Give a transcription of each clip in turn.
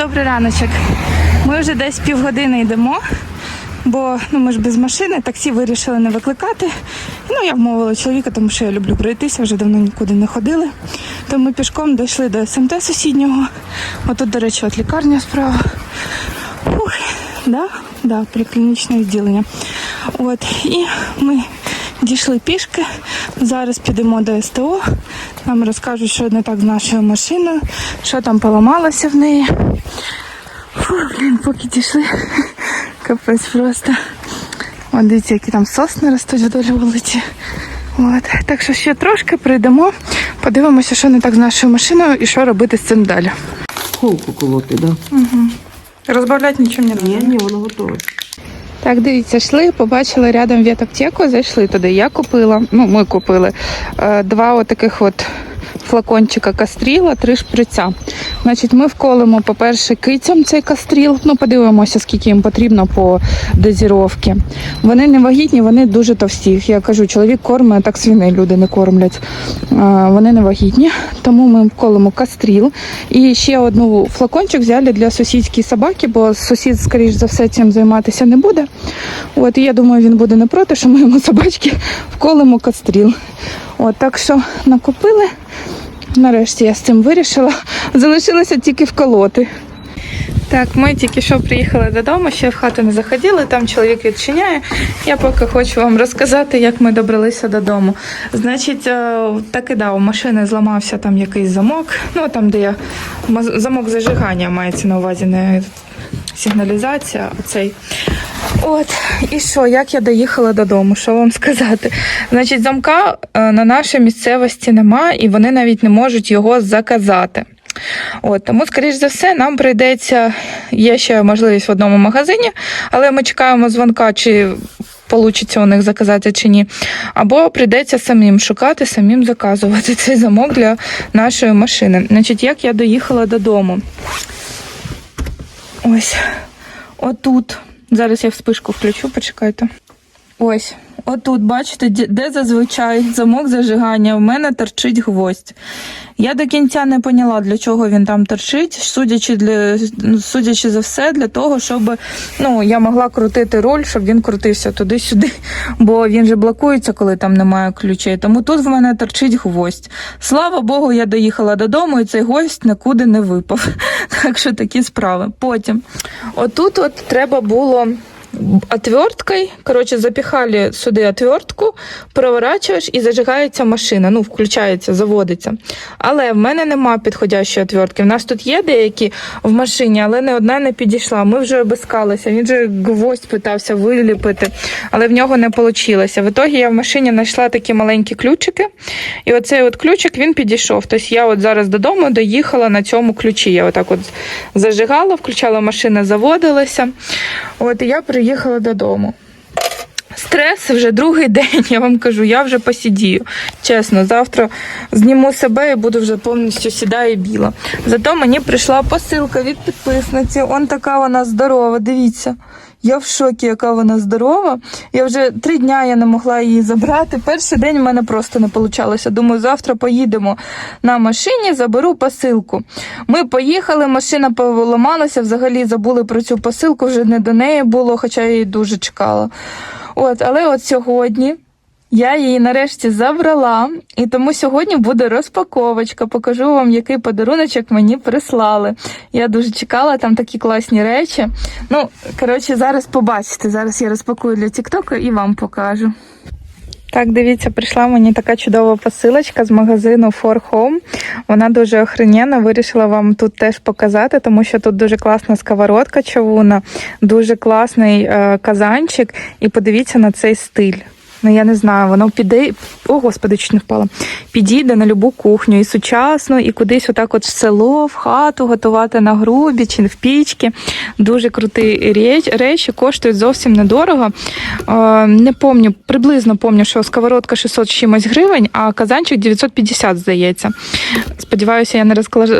Добрий раночок. Ми вже десь півгодини йдемо, бо ну, ми ж без машини, таксі вирішили не викликати. Ну, я вмовила чоловіка, тому що я люблю пройтися, вже давно нікуди не ходили. То ми пішком дійшли до СМТ сусіднього. Отут, до речі, от лікарня справа. Ух, да, да, поліклінічне відділення. От, і ми дійшли пішки. Зараз підемо до СТО. Нам розкажуть, що не так з нашою машиною, що там поламалося в неї. Фу, блін, поки дійшли. Капець просто. От дивіться, які там сосни ростуть вдоль вулиці. От. Так що ще трошки прийдемо, подивимося, що не так з нашою машиною і що робити з цим далі. Холку колоти, да? Розбавляти нічого не Ні, ні, воно готове. Так, дивіться, йшли, побачили рядом ветаптеку, зайшли туди. Я купила, ну ми купили е, два отаких от флакончика кастріла, три шприця. Значить, ми вколимо, по-перше, кицям цей кастріл. Ну, подивимося, скільки їм потрібно по дозіровці. Вони не вагітні, вони дуже товсті. Я кажу, чоловік кормить, так свиней люди не кормлять. Вони не вагітні, тому ми вколимо кастріл. І ще одну флакончик взяли для сусідської собаки, бо сусід, скоріш за все, цим займатися не буде. От, і я думаю, він буде не проти, що ми йому собачки вколимо кастріл. От, так що накупили. Нарешті я з цим вирішила. Залишилося тільки вколоти. Так, ми тільки що приїхали додому, ще в хату не заходили, там чоловік відчиняє. Я поки хочу вам розказати, як ми добралися додому. Значить, е, так і да, у машини зламався там якийсь замок. Ну там, де я замок зажигання мається на увазі, не сигналізація, а цей. От, і що, як я доїхала додому, що вам сказати? Значить, замка е, на нашій місцевості нема, і вони навіть не можуть його заказати. От, тому, скоріш за все, нам прийдеться, є ще можливість в одному магазині, але ми чекаємо дзвонка, чи Получиться у них заказати чи ні. Або прийдеться самим шукати, самим заказувати цей замок для нашої машини. Значить, як я доїхала додому. Ось. Отут. Зараз я вспишку включу, почекайте. Ось. Отут, бачите, де- зазвичай замок зажигання, в мене торчить гвоздь. Я до кінця не поняла, для чого він там торчить, судячи, для, ну, судячи за все, для того, щоб ну, я могла крутити руль, щоб він крутився туди-сюди, бо він же блокується, коли там немає ключей. Тому тут в мене торчить гвоздь. Слава Богу, я доїхала додому, і цей гвоздь нікуди не випав. Так що такі справи. Потім, отут от треба було отверткою, коротше, запіхали сюди отвертку, проворачуєш і зажигається машина. Ну, включається, заводиться. Але в мене нема підходящої отвертки. В нас тут є деякі в машині, але не одна не підійшла. Ми вже обискалися. Він же гвоздь питався виліпити, але в нього не вийшло. В ітогі я в машині знайшла такі маленькі ключики. І оцей от ключик він підійшов. Тобто я от зараз додому доїхала на цьому ключі. Я отак от зажигала, включала машина, заводилася. От і я приїхала додому. Стрес вже другий день, я вам кажу, я вже посідію. Чесно, завтра зніму себе і буду вже повністю сіда і біла. Зато мені прийшла посилка від підписниці. Он така вона здорова. Дивіться. Я в шокі, яка вона здорова. Я вже три дня я не могла її забрати. Перший день в мене просто не вийшло. Думаю, завтра поїдемо на машині, заберу посилку. Ми поїхали, машина поламалася, взагалі забули про цю посилку, вже не до неї було, хоча я її дуже чекала. От, але от сьогодні я її нарешті забрала, і тому сьогодні буде розпаковочка. Покажу вам, який подаруночок мені прислали. Я дуже чекала, там такі класні речі. Ну, коротше, зараз побачите. Зараз я розпакую для Тіктоку і вам покажу. Так, дивіться, прийшла мені така чудова посилочка з магазину For Home. Вона дуже охрененна. Вирішила вам тут теж показати, тому що тут дуже класна сковородка човуна, дуже класний е, казанчик. І подивіться на цей стиль. Ну, я не знаю, воно піде. О, господи, чуть не впала. Підійде на любу кухню, і сучасну, і кудись отак от в село, в хату готувати на грубі чи в пічки. Дуже круті реч- речі, коштують зовсім недорого. Е, не помню, приблизно помню, що сковородка 600 чимось гривень, а казанчик 950, здається. Сподіваюся, я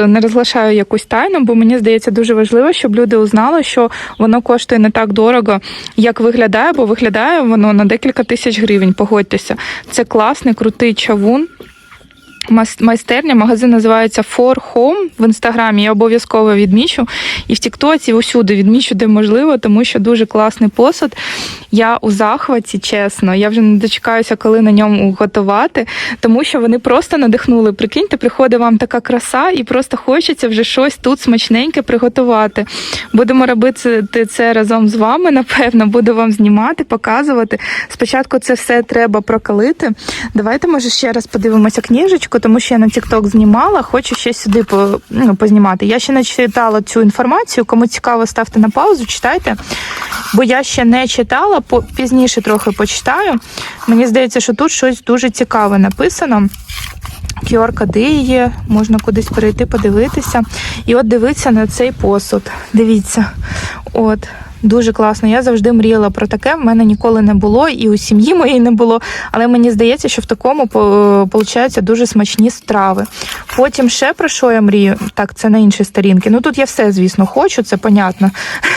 не розглашаю якусь тайну, бо мені здається дуже важливо, щоб люди узнали, що воно коштує не так дорого, як виглядає, бо виглядає воно на декілька тисяч гривень. Погодьтеся, це класний, крутий чавун. Майстерня. Магазин називається For Home в інстаграмі. Я обов'язково відмічу. І в Тіктоці усюди відмічу, де можливо, тому що дуже класний посуд. Я у захваті, чесно. Я вже не дочекаюся, коли на ньому готувати, тому що вони просто надихнули. Прикиньте, приходить вам така краса, і просто хочеться вже щось тут смачненьке приготувати. Будемо робити це разом з вами. Напевно, буду вам знімати, показувати. Спочатку це все треба прокалити. Давайте, може, ще раз подивимося книжечку, тому що я на TikTok знімала, хочу ще сюди по, ну, познімати. Я ще не читала цю інформацію. Кому цікаво, ставте на паузу, читайте. Бо я ще не читала, пізніше трохи почитаю. Мені здається, що тут щось дуже цікаве написано. QR-коди є, можна кудись перейти, подивитися. І от дивитися на цей посуд. Дивіться. От. Дуже класно. Я завжди мріяла про таке. В мене ніколи не було, і у сім'ї моїй не було. Але мені здається, що в такому виходить дуже смачні страви. Потім ще про що я мрію? Так, це на іншій сторінці. Ну тут я все, звісно, хочу, це понятно.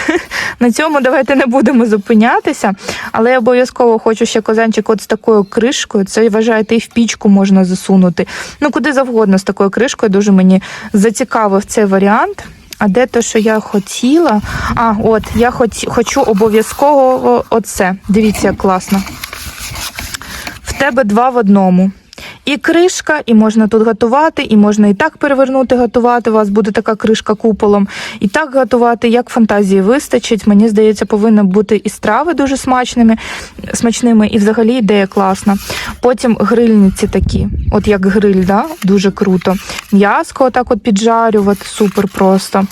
На цьому давайте не будемо зупинятися. Але я обов'язково хочу ще козанчик от з такою кришкою. Це вважаєте, і в пічку можна засунути. Ну куди завгодно з такою кришкою. Дуже мені зацікавив цей варіант. А де те, що я хотіла? А, от я хоч, хочу обов'язково оце. Дивіться, як класно. В тебе два в одному. І кришка, і можна тут готувати, і можна і так перевернути, готувати. У вас буде така кришка куполом. І так готувати, як фантазії вистачить. Мені здається, повинні бути і страви дуже смачними, смачними, і взагалі ідея класна. Потім грильниці такі, от як гриль, да? дуже круто. М'яско отак от піджарювати, супер просто.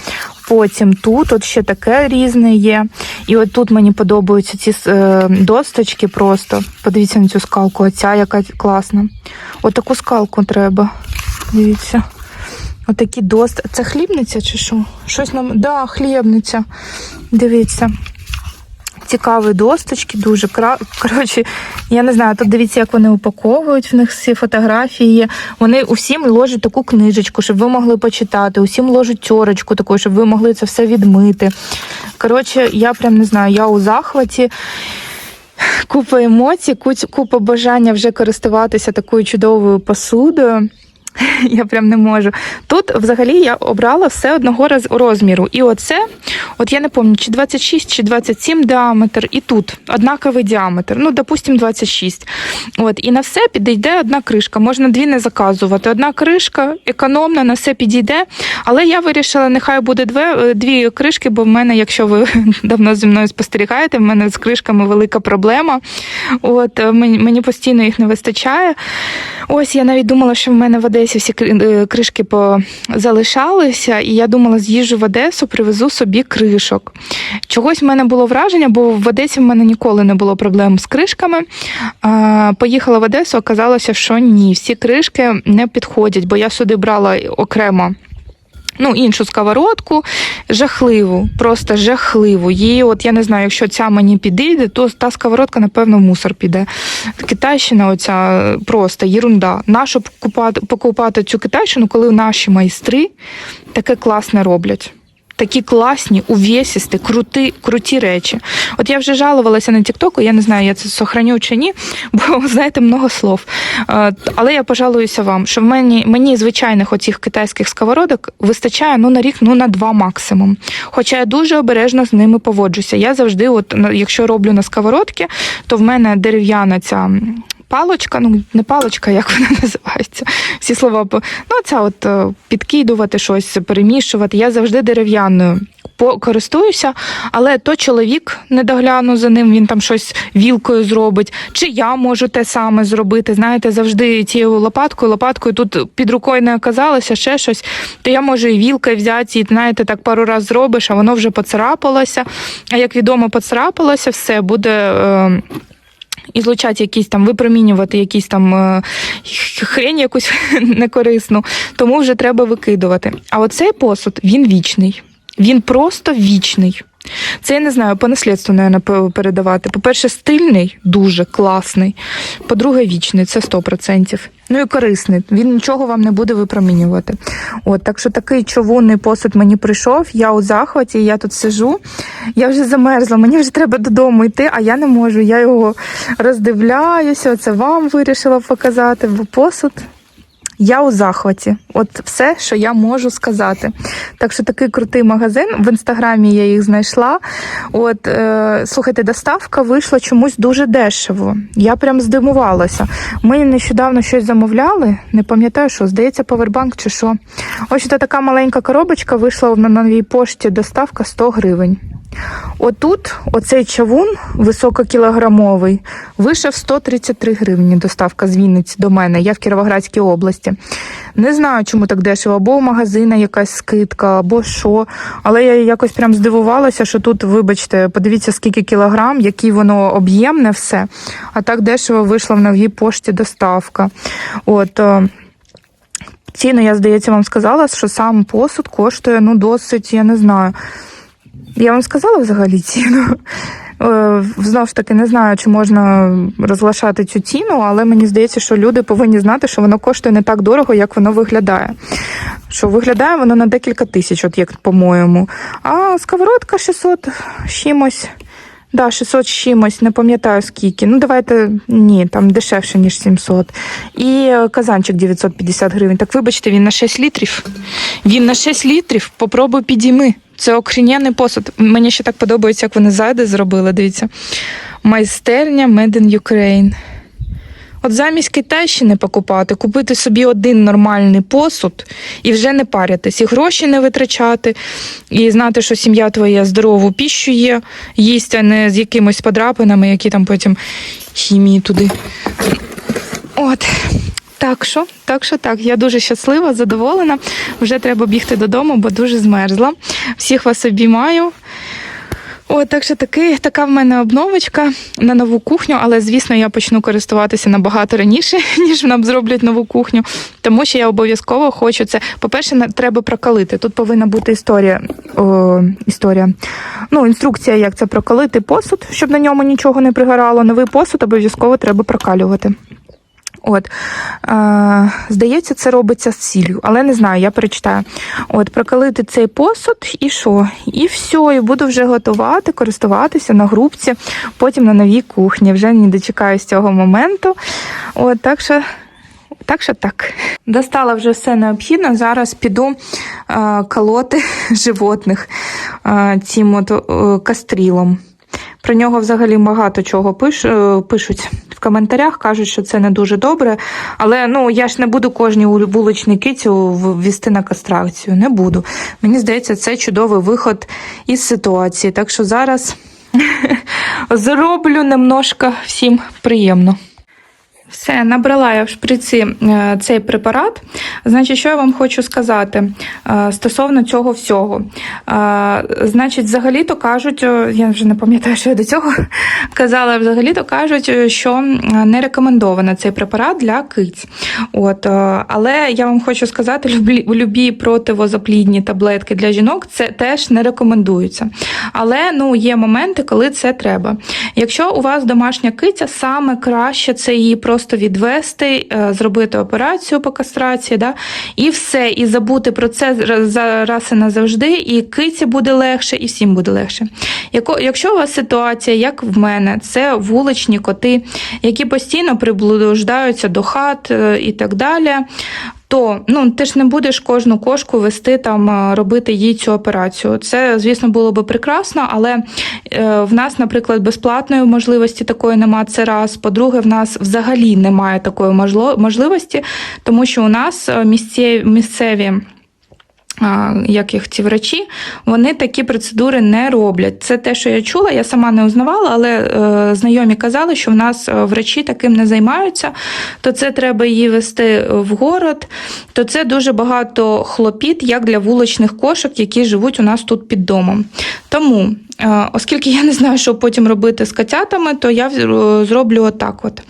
Потім тут от ще таке різне є. І от тут мені подобаються ці е, досточки просто. Подивіться на цю скалку, оця яка класна. От таку скалку треба. Дивіться. Отакі дост. Це хлібниця чи що? Щось нам. Да, хлібниця. Дивіться. Цікаві досточки, дуже кра... коротше, я не знаю, тут дивіться, як вони упаковують в них всі фотографії. Вони усім ложать таку книжечку, щоб ви могли почитати, усім ложать тьорочку таку, щоб ви могли це все відмити. Коротше, я прям не знаю, я у захваті. Купа емоцій, купа бажання вже користуватися такою чудовою посудою. Я прям не можу. Тут взагалі я обрала все одного розміру. І оце, от я не пам'ятаю, чи 26, чи 27 діаметр, і тут однаковий діаметр. Ну, допустим, 26. От, і на все підійде одна кришка. Можна дві не заказувати. Одна кришка економна, на все підійде. Але я вирішила, нехай буде дві, дві кришки, бо в мене, якщо ви давно зі мною спостерігаєте, в мене з кришками велика проблема. От е, мені, постійно їх не вистачає. Ось я навіть думала, що в мене в Одесі всі е, кришки залишалися, і я думала, з'їжджу в Одесу, привезу собі кришок. Чогось в мене було враження, бо в Одесі в мене ніколи не було проблем з кришками. Поїхала в Одесу, оказалося, що ні, всі кришки не підходять, бо я сюди брала окремо. Ну, іншу сковородку, жахливу, просто жахливу. Її, от я не знаю, якщо ця мені підійде, то та сковородка, напевно, в мусор піде. Китайщина, оця просто єрунда. Нащо покупати, покупати цю китайщину, коли наші майстри таке класне роблять? Такі класні, увесісті, круті, круті речі. От я вже жалувалася на Тіктоку, я не знаю, я це сохраню чи ні, бо знаєте, много слов. Е, Але я пожалуюся вам, що в мені, мені звичайних оцих китайських сковородок вистачає ну на рік, ну на два максимум. Хоча я дуже обережно з ними поводжуся. Я завжди, от якщо роблю на сковородки, то в мене дерев'яна ця. Палочка, ну не палочка, як вона називається. Всі слова ну ця от е, підкидувати щось, перемішувати. Я завжди дерев'яною користуюся, але то чоловік не догляну за ним, він там щось вілкою зробить, чи я можу те саме зробити. Знаєте, завжди тією лопаткою, лопаткою тут під рукою не оказалося ще щось, то я можу і вілкою взяти, і знаєте, так пару разів зробиш, а воно вже поцарапалося. А як відомо, поцарапалося, все буде. Е- ізлучати якісь там, випромінювати якісь там е, хрень якусь некорисну, тому вже треба викидувати. А оцей посуд він вічний. Він просто вічний. Це я не знаю, по наслідству, наверное, передавати. По-перше, стильний, дуже класний. По-друге, вічний, це 100%. Ну і корисний. Він нічого вам не буде випромінювати. От, так що такий човунний посуд мені прийшов. Я у захваті, я тут сижу. Я вже замерзла, мені вже треба додому йти, а я не можу. Я його роздивляюся. Оце вам вирішила показати, бо посуд Я у захваті. От все, що я можу сказати. Так що такий крутий магазин. В інстаграмі я їх знайшла. От е, слухайте, доставка вийшла чомусь дуже дешево. Я прям здивувалася. Ми нещодавно щось замовляли. Не пам'ятаю, що здається, повербанк чи що. Ось та така маленька коробочка вийшла на новій пошті. Доставка 100 гривень. Отут, оцей чавун висококілограмовий, вийшов 133 гривні доставка з Вінниці до мене. Я в Кіровоградській області. Не знаю, чому так дешево, або у магазина якась скидка, або що. Але я якось прям здивувалася, що тут, вибачте, подивіться, скільки кілограм, який воно об'ємне все. А так дешево вийшла в новій пошті доставка. От. е, Ціну, я, здається, вам сказала, що сам посуд коштує ну, досить, я не знаю. Я вам сказала взагалі ціну. Е, Знову ж таки, не знаю, чи можна розглашати цю ціну, але мені здається, що люди повинні знати, що воно коштує не так дорого, як воно виглядає. Що виглядає воно на декілька тисяч, от як по-моєму. А сковородка 600 з чимось. Да, 600 з чимось, не пам'ятаю скільки. Ну, давайте ні, там дешевше, ніж 700. І казанчик 950 гривень. Так вибачте, він на 6 літрів. Він на 6 літрів. Попробуй підійми. Це охрененний посуд. Мені ще так подобається, як вони зайди зробили. Дивіться. Майстерня Made in Ukraine. От замість Китайщини покупати, купити собі один нормальний посуд і вже не парятись, і гроші не витрачати, і знати, що сім'я твоя здорову піщу є, їсть, а не з якимось подрапинами, які там потім хімії туди. От. Так що, так що так, я дуже щаслива, задоволена. Вже треба бігти додому, бо дуже змерзла. Всіх вас обіймаю. О, так що таки, така в мене обновочка на нову кухню, але звісно, я почну користуватися набагато раніше, ніж нам зроблять нову кухню, тому що я обов'язково хочу це. По-перше, треба прокалити. Тут повинна бути історія. О, історія. Ну, інструкція, як це прокалити посуд, щоб на ньому нічого не пригорало. Новий посуд обов'язково треба прокалювати. От, е, здається, це робиться з сіллю, але не знаю, я перечитаю. От, прокалити цей посуд і що? І все, і буду вже готувати, користуватися на грубці, потім на новій кухні. Вже не дочекаюсь цього моменту. От, так що. Так що так. Достала вже все необхідне. Зараз піду е, колоти животних е, цим от, е, кастрілом. Про нього взагалі багато чого пиш, е, пишуть в коментарях, кажуть, що це не дуже добре. Але ну я ж не буду кожній вул- вуличній кицю ввести на кастракцію. Не буду. Мені здається, це чудовий виход із ситуації. Так що зараз зроблю немножко всім приємно. Все, набрала я в шприці е, цей препарат. Значить, що я вам хочу сказати е, стосовно цього всього. Е, Значить, взагалі-то кажуть, я вже не пам'ятаю, що я до цього казала, взагалі-то кажуть, що не рекомендовано цей препарат для киць. От, але я вам хочу сказати, любі противозаплідні таблетки для жінок це теж не рекомендуються. Але ну, є моменти, коли це треба. Якщо у вас домашня киця, саме краще це її просто відвести, е, зробити операцію по кастрації, да, і все, і забути про це раз- і назавжди, і киці буде легше, і всім буде легше. Якщо у вас ситуація, як в мене, це вуличні коти, які постійно приблуждаються до хат е, і так далі. То ну ти ж не будеш кожну кошку вести там, е, робити їй цю операцію. Це, звісно, було би прекрасно, але е, в нас, наприклад, безплатної можливості такої немає. Це раз. По-друге, в нас взагалі немає такої можливості, тому що у нас е, місцеві, як їх ці врачі, вони такі процедури не роблять. Це те, що я чула, я сама не узнавала, але е, знайомі казали, що в нас е, врачі таким не займаються, то це треба її вести в город, то це дуже багато хлопіт, як для вуличних кошок, які живуть у нас тут під домом. Тому, оскільки я не знаю, що потім робити з котятами, то я зроблю отак: от.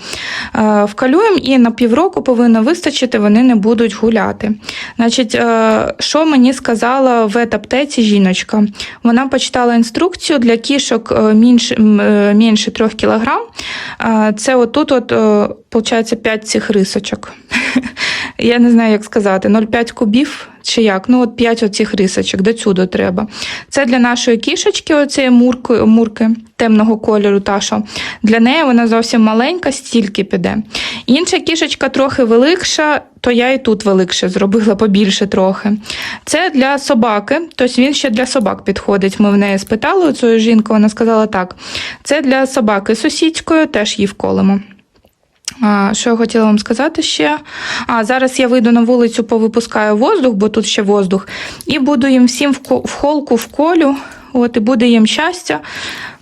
Е, Вкалюємо і на півроку повинно вистачити, вони не будуть гуляти. Значить, е, що мені сказала в аптеці жіночка? Вона почитала інструкцію для кішок е, менше, е, менше 3 кг. Це отут, от, е, виходить, 5 цих рисочок. я не знаю, як сказати, 0,5 кубів чи як. Ну, от 5 оцих рисочок, до цюди треба. Це для нашої кішечки, оцієї мурки, мурки темного кольору, та що для неї вона зовсім маленька, стільки піде. Інша кішечка трохи великша, то я і тут великше зробила побільше трохи. Це для собаки, тобто він ще для собак підходить. Ми в неї спитали у цієї жінки, вона сказала так. Це для собаки сусідської, теж її вколимо. Що я хотіла вам сказати ще? А зараз я вийду на вулицю, повипускаю воздух, бо тут ще воздух, і буду їм всім в ко- в холку вколю. От, і буде їм щастя,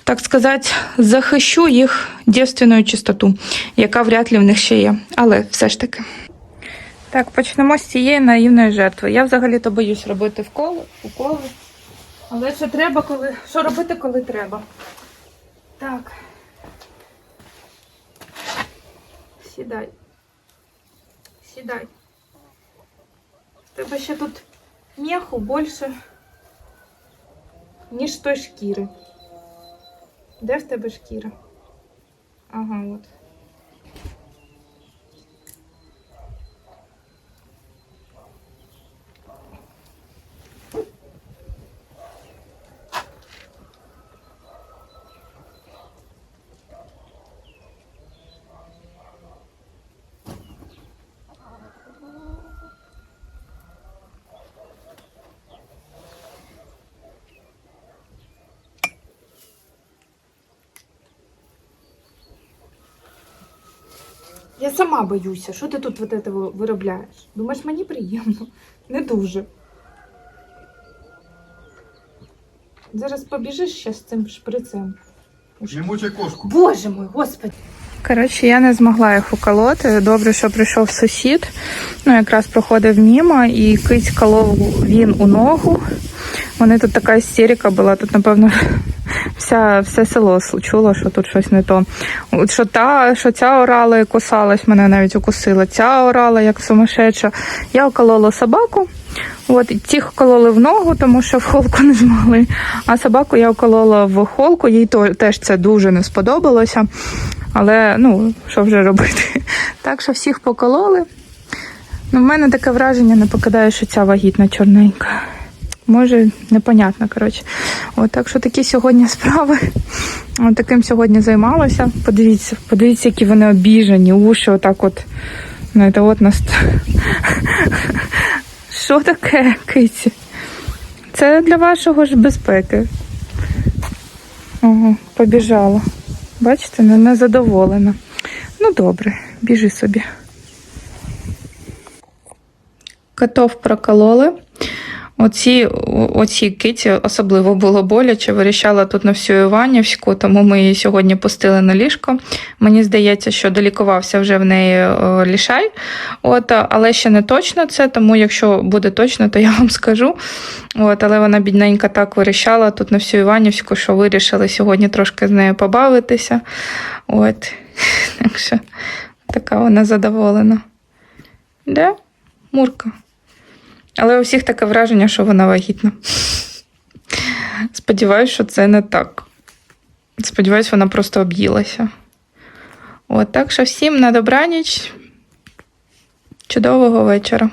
так сказати, захищу їх дівственною чистоту, яка вряд ли в них ще є. Але все ж таки. Так, почнемо з цієї наївної жертви. Я взагалі-то боюсь робити вколи, уколи. Але що треба, коли. Що робити, коли треба? Так. Сідай. Сідай. В тебе ще тут м'яху більше, ніж той шкіри. Де в тебе шкіра? Ага, от. Я сама боюся. Що ти тут вот этого виробляєш? Думаєш, мені приємно? Не дуже. Зараз побіжиш ще з цим шприцем. Не мучай кошку. Боже мой, господи. Коротше, я не змогла їх уколоти. Добре, що прийшов сусід. Ну, якраз проходив мімо, і кить колов він у ногу. Вони тут така істерика була. Тут, напевно, вся, все село чуло, що тут щось не то. Що та, що ця орала і кусалась, мене навіть укусила. Ця орала, як сумасшедша. Я уколола собаку. От, і тих кололи в ногу, тому що в холку не змогли. А собаку я уколола в холку, їй теж це дуже не сподобалося. Але ну, що вже робити? Так що всіх покололи. Ну, в мене таке враження не покидає, що ця вагітна чорненька. Може, непонятно, коротше. От, так що такі сьогодні справи. От таким сьогодні займалася. Подивіться, подивіться, які вони обіжені, уші отак от. Знаєте, от нас. Що таке, киці? Це для вашого ж безпеки. Ого, побіжала. Бачите, не задоволена. Ну добре, біжи собі. Котов прокололи. Оці, оці киті особливо було боляче. Вирішала тут на всю Іванівську, тому ми її сьогодні пустили на ліжко. Мені здається, що долікувався вже в неї е, лішай. От, але ще не точно це, тому якщо буде точно, то я вам скажу. От, але вона бідненька так вирішала тут на всю Іванівську, що вирішили сьогодні трошки з нею побавитися. От. Так що така вона задоволена. Де? Мурка. Але у всіх таке враження, що вона вагітна. Сподіваюсь, що це не так. Сподіваюсь, вона просто об'їлася. От, так що всім на добраніч. Чудового вечора.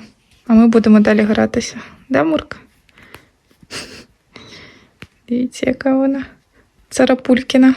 А ми будемо далі гратися. Да, Мурка? Дивіться, яка вона. Царапулькіна.